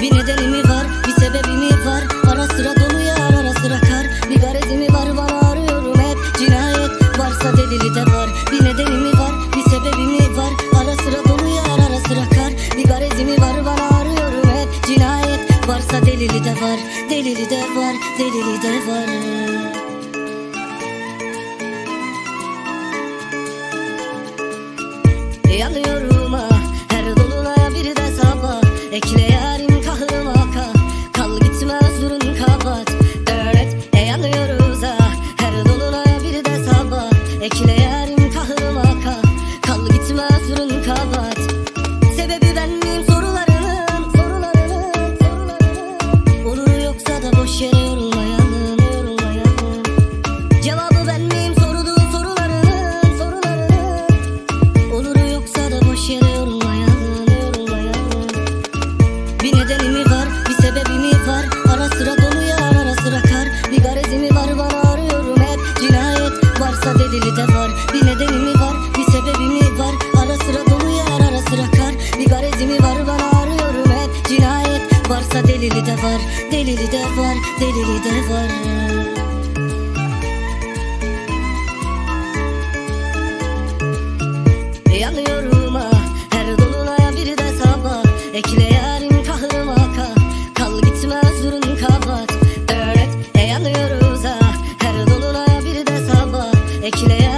Bir nedeni mi var? Bir sebebi mi var? Ara sıra dolu yar ara sıra kar. Bir garezi mi var? Bana arıyorum hep Cinayet. Varsa delili de var. Bir nedeni mi var? Bir sebebi mi var? Ara sıra dolu yar ara sıra kar. Bir garezi mi var? Bana arıyorum hep Cinayet. Varsa delili de var. Delili de var delili de var. Yanıyorum ha. Her dolunaya bir de sabah. Ekle de var, delili de var, delili de var. Yanıyorum ha her dolunaya bir de sabah Ekle yarim kahrıma ka Kal gitmez durun kapat Dönet e yanıyoruz ha her dolunaya bir de sabah Ekle yarim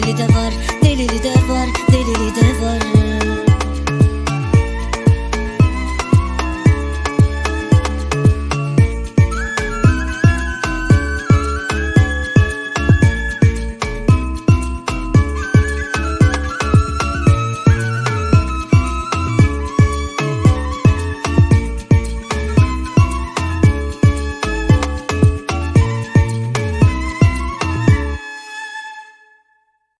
delili de var.